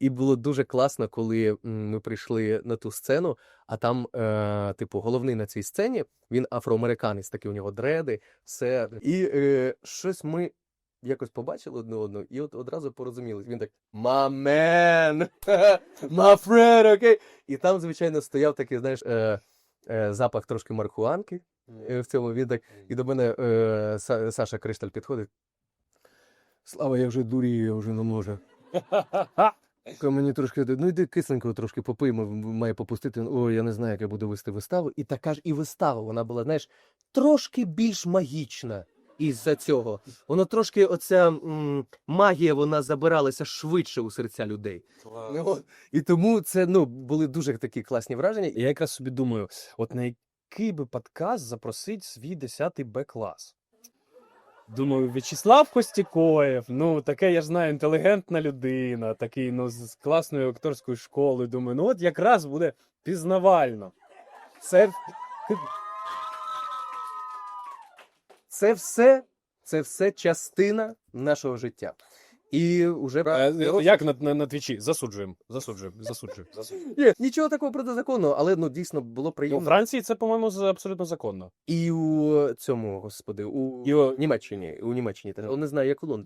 І було дуже класно, коли ми прийшли на ту сцену, а там, е, типу, головний на цій сцені, він афроамериканець, такий у нього дреди, все. І е, щось ми якось побачили одне одного, і от одразу порозуміли. Він так «My man! My friend, окей? І там, звичайно, стояв такий, знаєш, е, е, запах трошки марихуанки е, в цьому. Він так, і до мене е, Са- Саша Кришталь підходить. Слава, я вже дурію, я вже не можу. Мені трошки, ну йди кисленького трошки попий, має попустити. О, я не знаю, як я буду вести виставу. І така ж і вистава, вона була, знаєш, трошки більш магічна із-за цього. Воно трошки, оця м, магія, вона забиралася швидше у серця людей. Ну, і тому це ну, були дуже такі класні враження. Я якраз собі думаю, от на який би подкаст запросить свій 10 Б клас. Думаю, В'ячеслав Костікоєв, ну таке, я ж знаю, інтелігентна людина, такий ну, з класною акторською школою. Думаю, ну от якраз буде пізнавально. Це Це все, це все частина нашого життя. І вже Е, як на, на, на твічі? Засуджуємо. Засуджуємо. Засуджуємо. засуджуємо. Ні, нічого такого протизаконного, але ну дійсно було У приємно. Франції це, по-моєму, з- абсолютно законно. І у цьому, господи, у І у- Німеччині. У Німеччині теж. Не знаю, як у Лондоні.